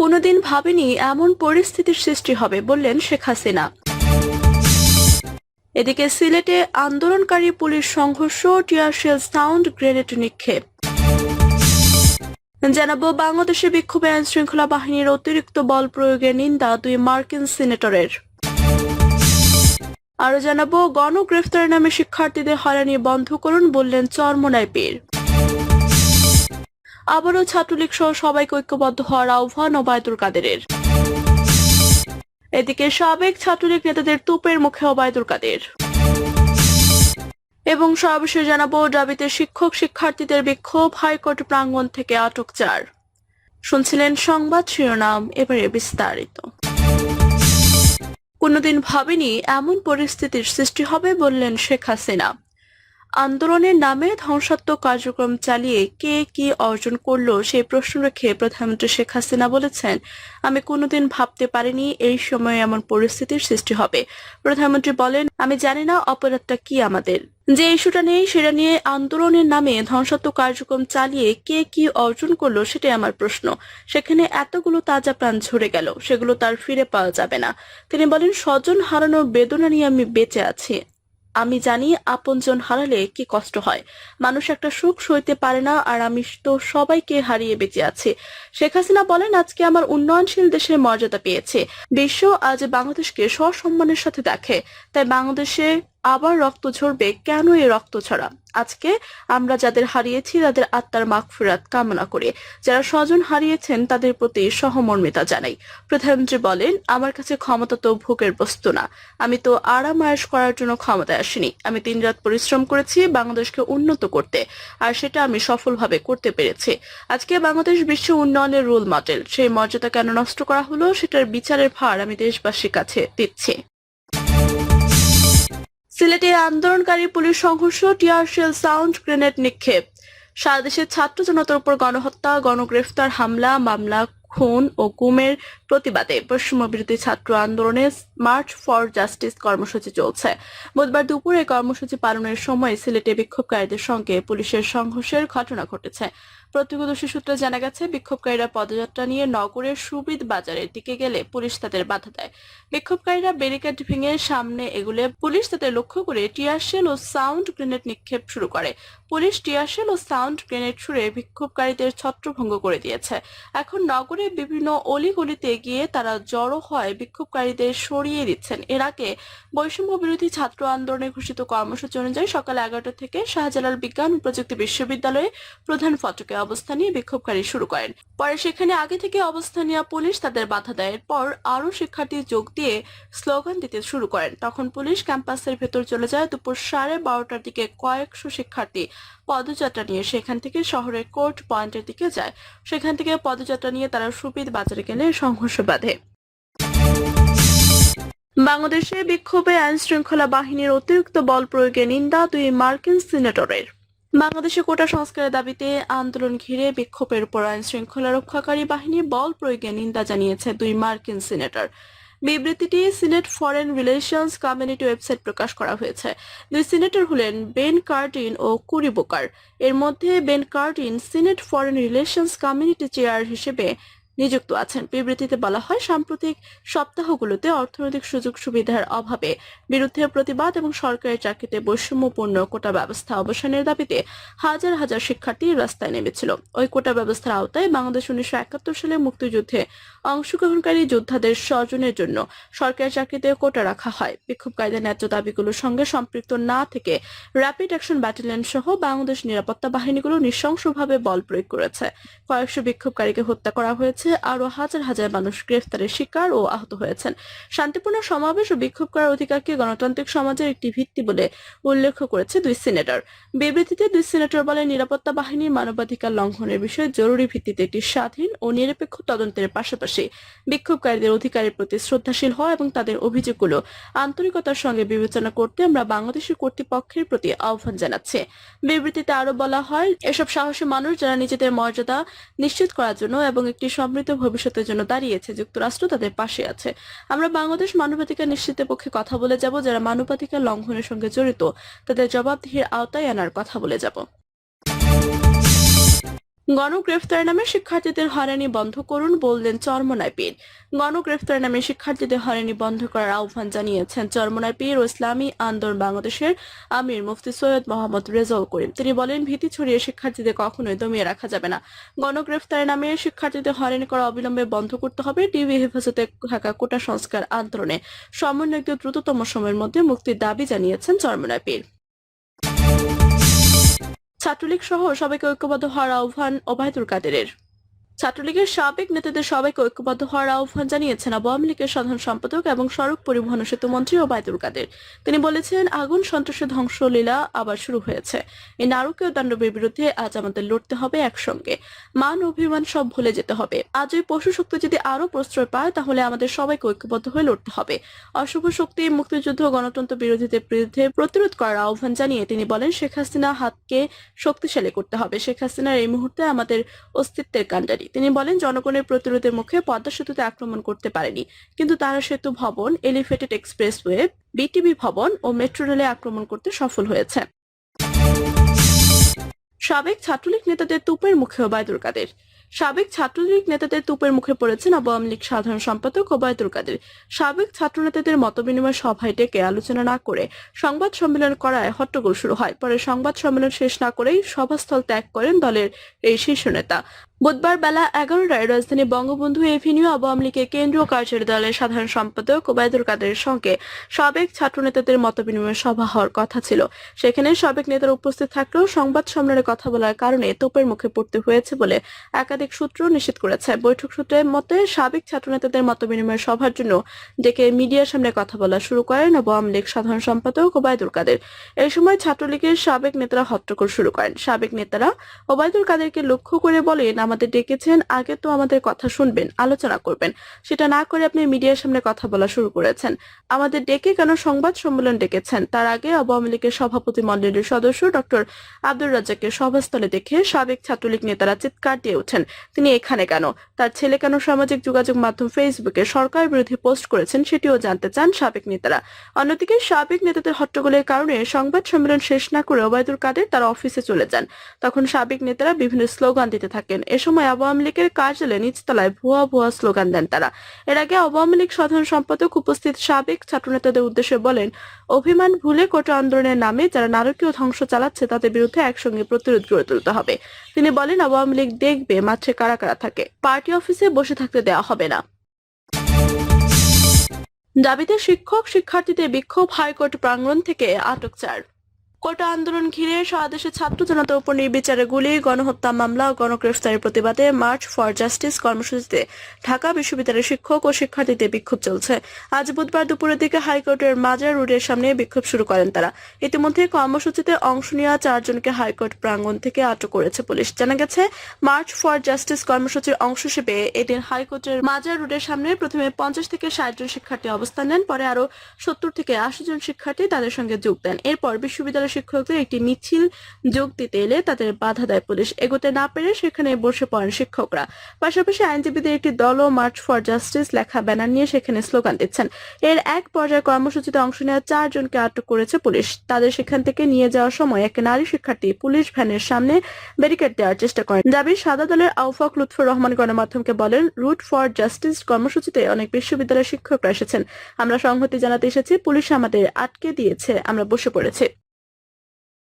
কোনোদিন ভাবেনি এমন পরিস্থিতির সৃষ্টি হবে, বললেন শেখ হাসিনা। এদিকে সিলেটে আন্দোলনকারী পুলিশ সংঘর্ষ টিয়ারশেল সাউন্ড, গ্রেনেড নিক্ষেপ। জানাব, বাংলাদেশে বিক্ষোভে আইন শৃঙ্খলা বাহিনীর অতিরিক্ত বল প্রয়োগের নিন্দা দুই মার্কিন সিনেটরের। আরও জানাব, গণগ্রেফতারের নামে শিক্ষার্থীদের হয়রানি বন্ধ করুন, বললেন চরমনাই পীর। আবারও ছাত্রলীগ সহ সবাইকে ঐক্যবদ্ধ হওয়ার আহ্বান ওবায়দুল কাদেরের। এদিকে সাবেক ছাত্রলীগ নেতাদের তুপের মুখে ওবায়দুল কাদের। এবং সর্বশেষ জানাব, দাবিতে শিক্ষক শিক্ষার্থীদের বিক্ষোভ হাইকোর্ট প্রাঙ্গণ থেকে আটক চার। শুনছিলেন সংবাদ শিরোনাম, এবারে বিস্তারিত। কোনোদিন ভাবিনি এমন পরিস্থিতির সৃষ্টি হবে বললেন শেখ হাসিনা। আন্দোলনের নামে ধ্বংসাত্মক কার্যক্রম চালিয়ে কে কি অর্জন করল সেই প্রশ্ন রেখে প্রধানমন্ত্রী শেখ হাসিনা বলেছেন, আমি কোনোদিন ভাবতে পারিনি এই সময়ে এমন পরিস্থিতির সৃষ্টি হবে। প্রধানমন্ত্রী বলেন, আমি জানি না অপরাধটা কি আমাদের। যে ইস্যুটা নেই সেটা নিয়ে আন্দোলনের নামে ধ্বংসাত্মক কার্যক্রম চালিয়ে কে কি অর্জন করল সেটাই আমার প্রশ্ন। সেখানে এতগুলো তাজা প্রাণ ঝরে গেল, সেগুলো তার ফিরে পাওয়া যাবে না। তিনি বলেন, স্বজন হারানোর বেদনা নিয়ে আমি বেঁচে আছি। আমি জানি আপনজন হারালে কি কষ্ট হয়। মানুষ একটা সুখ সইতে পারে না আর আমি তো সবাইকে হারিয়ে বেঁচে আছি। শেখ হাসিনা বলেন, আজকে আমার উন্নয়নশীল দেশের মর্যাদা পেয়েছে। বিশ্ব আজ বাংলাদেশকে সসম্মানের সাথে দেখে। তাই বাংলাদেশে আবার রক্ত ঝরবে কেন এই রক্ত ছড়া? আজকে আমরা যাদের হারিয়েছি তাদের আত্মার মাগফিরাত কামনা করে, যারা স্বজন হারিয়েছেন তাদের প্রতি সহমর্মিতা জানাই। প্রধানমন্ত্রী বলেন, আমার কাছে ক্ষমতা তো ভোগের বস্তু না। আমি তো আরাম আয়েশ করার জন্য ক্ষমতায় আসিনি। আমি তিন রাত পরিশ্রম করেছি বাংলাদেশকে উন্নত করতে, আর সেটা আমি সফলভাবে করতে পেরেছি। আজকে বাংলাদেশ বিশ্ব উন্নয়নের রোল মডেল সেই মর্যাদা কেন নষ্ট করা হলো, সেটার বিচারের ভার আমি দেশবাসীর কাছে দিচ্ছি। সিলেটে আন্দোলনকারী পুলিশ সংঘর্ষ টিয়ারশেল সাউন্ড, গ্রেনেড নিক্ষেপ। সারা দেশের ছাত্র জনতার উপর গণহত্যা, গণগ্রেফতার হামলা, মামলা, খুন ও গুমের প্রতিবাদে পশ্চিম বিরোধী ছাত্র আন্দোলনে মার্চ ফর জাস্টিস কর্মসূচি চলছে। বুধবার দুপুরে কর্মসূচি পালনের সময় সিলেটে বিক্ষোভকারীদের সঙ্গে পুলিশের সংঘর্ষের ঘটনা ঘটেছে। প্রত্যক্ষদর্শী সূত্রে জানা গেছে, বিক্ষোভকারীরা পদযাত্রা নিয়ে নগরের সুবিদ বাজারের দিকে গেলে পুলিশ তাদের বাধা দেয়। বিক্ষোভকারীরা ব্যারিকেড ভেঙে সামনে এগুলে পুলিশ তাদের লক্ষ্য করে টিয়ারশেল ও সাউন্ড গ্রেনেড নিক্ষেপ শুরু করে। পুলিশ টিয়ারশেল ও সাউন্ড গ্রেনেড ছুড়ে বিক্ষোভকারীদের ছত্রভঙ্গ করে দিয়েছে। এখন নগরের বিভিন্ন অলিগলিতে গিয়ে তারা জড়ো হয় বিক্ষোভকারীদের সরিয়ে দিচ্ছেন। এর আগে বৈষম্য বিরোধী ছাত্র আন্দোলনে ঘোষিত কর্মসূচি অনুযায়ী সকাল এগারোটা থেকে শাহজালাল বিজ্ঞান ও প্রযুক্তি বিশ্ববিদ্যালয়ে প্রধান ফটকে অবস্থান নিয়ে বিক্ষোভকারী শুরু করেন। পরে সেখানে আগে থেকে অবস্থান নেওয়া পুলিশ তাদের বাধা দেয়। এরপর আরও শিক্ষার্থী যোগ দিয়ে স্লোগান দিতে শুরু করেন। তখন পুলিশ ক্যাম্পাসের ভেতর চলে যায় দুপুর সাড়ে বারোটার দিকে কয়েকশো শিক্ষার্থী পদযাত্রা নিয়ে সেখান থেকে শহরের কোর্ট পয়েন্টের দিকে যায়। সেখান থেকে পদযাত্রা নিয়ে তারা সুবিদ বাজারে গেলে সংঘর্ষ বাধে। বাংলাদেশে বিক্ষোভে আইন শৃঙ্খলা বাহিনীর অতিরিক্ত বল প্রয়োগে নিন্দা দুই মার্কিন সিনেটরের। বাংলাদেশে কোটা সংস্কারের দাবিতে আন্দোলন ঘিরে বিক্ষোভের উপর আইন শৃঙ্খলা রক্ষাকারী বাহিনী বল প্রয়োগে নিন্দা জানিয়েছে দুই মার্কিন সিনেটর। বিবৃতিটি senate foreign relations community website প্রকাশ করা হয়েছে। দুই সিনেটর হলেন বেন কার্টিন ও কুরিবোকার এর মধ্যে Ben Cardin senate foreign relations community chair হিসেবে নিযুক্ত আছেন। বিবৃতিতে বলা হয়, সাম্প্রতিক সপ্তাহগুলোতে অর্থনৈতিক সুযোগ সুবিধার অভাবে বিরুদ্ধে প্রতিবাদ এবং সরকারি চাকরিতে বৈষম্যপূর্ণ কোটা ব্যবস্থা অবসানের দাবিতে হাজার হাজার শিক্ষার্থী রাস্তায় নেমেছিল। ওই কোটা ব্যবস্থার আওতায় বাংলাদেশ উনিশশো একাত্তর সালে মুক্তিযুদ্ধে অংশগ্রহণকারী যোদ্ধাদের স্বজনের জন্য সরকারি চাকরিতে কোটা রাখা হয়। বিক্ষোভকারীদের ন্যায্য দাবিগুলোর সঙ্গে সম্পৃক্ত না থেকে র্যাপিড অ্যাকশন ব্যাটালিয়ন সহ বাংলাদেশ নিরাপত্তা বাহিনীগুলো নৃশংসভাবে বল প্রয়োগ করেছে। কয়েকশো বিক্ষোভকারীকে হত্যা করা হয়েছে। আরও হাজার হাজার মানুষ গ্রেফতারের শিকার ও আহত হয়েছেন। শান্তিপূর্ণ সমাবেশ ও বিক্ষোভ করার অধিকারকে গণতান্ত্রিক সমাজের একটি ভিত্তি বলে উল্লেখ করেছে দুই সিনেটর। বিবৃতিতে দুই সিনেটর বলেন, নিরাপত্তা বাহিনীর মানবাধিকার লঙ্ঘনের বিষয়ে জরুরি ভিত্তিতে একটি স্বাধীন ও নিরপেক্ষ তদন্তের পাশাপাশি বিক্ষোভকারীদের অধিকারের প্রতি শ্রদ্ধাশীল হওয়া এবং তাদের অভিযোগগুলো আন্তরিকতার সঙ্গে বিবেচনা করতে আমরা বাংলাদেশের কর্তৃপক্ষের প্রতি আহ্বান জানাচ্ছি। বিবৃতিতে আরও বলা হয়, এসব সাহসী মানুষ যারা নিজেদের মর্যাদা নিশ্চিত করার জন্য এবং একটি সমৃদ্ধ ভবিষ্যতের জন্য দাঁড়িয়েছে, যুক্তরাষ্ট্র তাদের পাশে আছে। আমরা বাংলাদেশ মানবাধিকার নিশ্চিতের পক্ষে কথা বলে যাব, যারা মানবাধিকার লঙ্ঘনের সঙ্গে জড়িত, তাদের জবাবদিহির আওতায় আনার কথা বলে যাব। গণগ্রেফতার নামে শিক্ষার্থীদের হয়রানি বন্ধ করুন বললেন চরমনায় পীর। গণগ্রেফতার নামে শিক্ষার্থীদের হয়রানি বন্ধ করার আহ্বান জানিয়েছেন চরমনায় পীর ও ইসলামী আন্দোলন বাংলাদেশের আমির মুফতি সৈয়দ মোহাম্মদ রেজাউল করিম। তিনি বলেন, ভীতি ছড়িয়ে শিক্ষার্থীদের কখনোই দমিয়ে রাখা যাবে না। গণগ্রেফতার নামে শিক্ষার্থীদের হয়রানি করা অবিলম্বে বন্ধ করতে হবে ডিবি হেফাজতে থাকা কোটা সংস্কার আন্দোলনে। সমন্বয়কদের দ্রুততম সময়ের মধ্যে মুক্তির দাবি জানিয়েছেন চরমনায় পীর। ছাত্রলীগ সহ সবাইকে ঐক্যবদ্ধ হওয়ার আহ্বান ওবায়দুল কাদেরের। ছাত্রলীগের সাবেক নেতাদের সবাইকে ঐক্যবদ্ধ হওয়ার আহ্বান জানিয়েছেন আওয়ামী লীগের সাধারণ সম্পাদক এবং সড়ক পরিবহন সেতু মন্ত্রী ওবায়দুল কাদের। তিনি বলেছেন, আগুন, সন্ত্রাসের ধ্বংসলীলা আবার শুরু হয়েছে। এই নারকীয় তাণ্ডবের বিরুদ্ধে আজ আমাদের লড়তে হবে একসঙ্গে। মান অভিমান সব ভুলে যেতে হবে। আজ ওই পশু শক্তি যদি আরও প্রশ্রয় পায়, তাহলে আমাদের সবাইকে ঐক্যবদ্ধ হয়ে লড়তে হবে। অশুভ শক্তি, মুক্তিযুদ্ধ, গণতন্ত্র বিরোধীদের বিরুদ্ধে প্রতিরোধ করার আহ্বান জানিয়ে তিনি বলেন, শেখ হাসিনা হাতকে শক্তিশালী করতে হবে। শেখ হাসিনার এই মুহূর্তে আমাদের অস্তিত্বের কাণ্ডারি। তিনি বলেন, জনগণের প্রতিরোধের মুখে পদ্মা সেতুতে আক্রমণ করতে পারেনি। কিন্তু তারা সেতু ভবন এলিভেটেড এক্সপ্রেসওয়ে বিটিভি ভবন ও মেট্রো রেলে আক্রমণ করতে সফল হয়েছে। সাবেক ছাত্রলীগ নেতাদের তুপের মুখে ওবায়দুল কাদের। সাবেক ছাত্রলীগ নেতাদের তুপের মুখে পড়েছেন আওয়ামী লীগ সাধারণ সম্পাদক ওবায়দুল কাদের। সাবেক ছাত্র নেতাদের মতবিনিময় সভায় ডেকে আলোচনা না করে সংবাদ সম্মেলন করায় হট্টগোল শুরু হয়। পরে সংবাদ সম্মেলন শেষ না করেই সভাস্থল ত্যাগ করেন দলের এই শীর্ষ নেতা। বুধবার বেলা এগারোটায় রাজধানী বঙ্গবন্ধু এভিনিউ আওয়ামী লীগের কেন্দ্রীয় কার্যালয় দলের সাধারণ সম্পাদক ওবায়দুল কাদের সঙ্গে সাবেক ছাত্র নেতাদের মতবিনিময় সভা হওয়ার কথা ছিল। সেখানে সাবেক নেতারা উপস্থিত থাকলেও সংবাদ সম্মেলনে কথা বলার কারণে তোপের মুখে পড়তে হয়েছে বলে একাধিক সূত্র নিশ্চিত করেছে। বৈঠক সূত্রের মতে, সাবেক ছাত্র নেতাদের মতবিনিময় সভার জন্য ডেকে মিডিয়ার সামনে কথা বলা শুরু করেন আওয়ামী লীগ সাধারণ সম্পাদক ওবায়দুল কাদের। এই সময় ছাত্রলীগের সাবেক নেতারা হট্টগোল শুরু করেন। সাবেক নেতারা ওবায়দুল কাদেরকে লক্ষ্য করে বলেন আমাদের ডেকেছেন, আগে তো আমাদের কথা শুনবেন, আলোচনা করবেন। সেটা না করে আপনি মিডিয়ার সামনে কথা বলা শুরু করেছেন। আমাদের ডেকে কেন সংবাদ সম্মেলন ডেকেছেন? তার আগে আওয়ামী লীগের সভাপতি মন্ডলীর সদস্য ডক্টর আব্দুর রাজ্জাককে সভাস্থলে দেখে সাবেক ছাত্রলীগ নেতারা চিৎকার দিয়ে ওঠেন তিনি এখানে কেন? তার ছেলে কেন সামাজিক যোগাযোগ মাধ্যম ফেসবুকে সরকার বিরোধী পোস্ট করেছেন সেটিও জানতে চান সাবেক নেতারা। অন্যদিকে সাবেক নেতাদের হট্টগোলের কারণে সংবাদ সম্মেলন শেষ না করে ওবায়দুল কাদের তার অফিসে চলে যান। তখন সাবেক নেতারা বিভিন্ন স্লোগান দিতে থাকেন। এ সময় আওয়ামী লীগের কার্যালয়ে নিচতলায় ভুয়া ভুয়া স্লোগান দেন তারা। এর আগে আওয়ামী লীগ সাধারণ সম্পাদক উপস্থিত সাবেক ছাত্রনেতাদের উদ্দেশ্যে বলেন, অভিমান ভুলে কোটা আন্দোলনের নামে যারা নারকীয় ধ্বংস চালাচ্ছে তাদের বিরুদ্ধে একসঙ্গে প্রতিরোধ গড়ে তুলতে হবে। তিনি বলেন, আওয়ামী লীগ দেখবে মাঠে কারা কারা থাকে। পার্টি অফিসে বসে থাকতে দেওয়া হবে না। দাবিতে শিক্ষক শিক্ষার্থীদের বিক্ষোভ হাইকোর্ট প্রাঙ্গণ থেকে আটক চার। কোটা আন্দোলন ঘিরে সারা দেশে ছাত্র জনতার উপর নির্বিচারে গুলি, গণহত্যা মামলা ও গণগ্রেফতারের প্রতিবাদে মার্চ ফর জাস্টিস কর্মসূচিতে ঢাকা বিশ্ববিদ্যালয়ের শিক্ষক ও শিক্ষার্থীদের বিক্ষোভ চলছে। আজ বুধবার দুপুরের দিকে হাইকোর্টের মাজার রোডের সামনে বিক্ষোভ শুরু করেন তারা। ইতিমধ্যে কর্মসূচিতে অংশ নেওয়া চারজনকে হাইকোর্ট প্রাঙ্গণ থেকে আটক করেছে পুলিশ। জানা গেছে, মার্চ ফর জাস্টিস কর্মসূচির অংশ হিসেবে এদিন হাইকোর্টের মাজার রোডের সামনে প্রথমে পঞ্চাশ থেকে ষাট জন শিক্ষার্থী অবস্থান নেন, পরে আরও সত্তর থেকে আশি জন শিক্ষার্থী তাদের সঙ্গে যোগ দেন। এরপর বিশ্ববিদ্যালয় শিক্ষকদের একটি মিছিল যোগ দিতে এলে তাদের বাধা দেয় পুলিশ। এগোতে না পেরে সেখানে বসে পড়েন শিক্ষকরা। পাশাপাশি আইনজীবীদের একটি দলও মার্চ ফর জাস্টিস লেখা ব্যানার নিয়ে সেখানে স্লোগান দিচ্ছেন। এর এক পর্যায়ে কর্মসূচিতে অংশ নেওয়া চারজনকে আটক করেছে পুলিশ। তাদের সেখান থেকে নিয়ে যাওয়ার সময় এক নারী শিক্ষার্থী পুলিশ ভ্যানের সামনে ব্যারিকেড দেওয়ার চেষ্টা করেন। দাবি, সাদা দলের আউফাক লুৎফর রহমান গণমাধ্যমকে বলেন, রুট ফর জাস্টিস কর্মসূচিতে অনেক বিশ্ববিদ্যালয়ের শিক্ষকরা এসেছেন। আমরা সংহতি জানাতে এসেছি, পুলিশ আমাদের আটকে দিয়েছে, আমরা বসে পড়েছি।